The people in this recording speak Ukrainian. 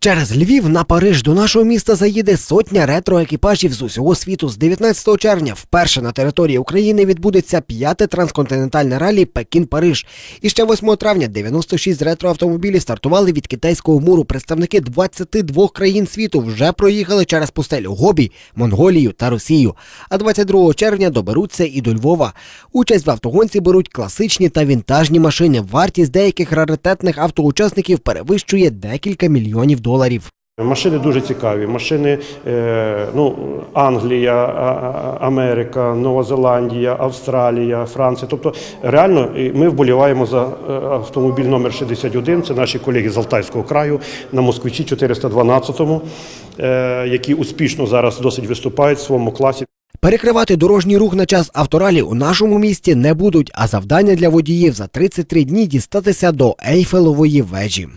Через Львів на Париж до нашого міста заїде сотня ретроекіпажів з усього світу. З 19 червня вперше на території України відбудеться п'яте трансконтинентальне ралі Пекін-Париж. І ще 8 травня 96 ретроавтомобілів стартували від китайського муру. Представники 22 країн світу вже проїхали через пустелю Гобі, Монголію та Росію. А 22 червня доберуться і до Львова. Участь в автогонці беруть класичні та вінтажні машини. Вартість деяких раритетних автоучасників перевищує декілька мільйонів доларів. Машини дуже цікаві. Машини е, ну, Англія, Америка, Нова Зеландія, Австралія, Франція. Тобто, реально ми вболіваємо за е, автомобіль номер 61. Це наші колеги з Алтайського краю на Москвичі 412, е, які успішно зараз досить виступають в своєму класі. Перекривати дорожній рух на час авторалі у нашому місті не будуть, а завдання для водіїв за 33 дні дістатися до Ейфелової вежі.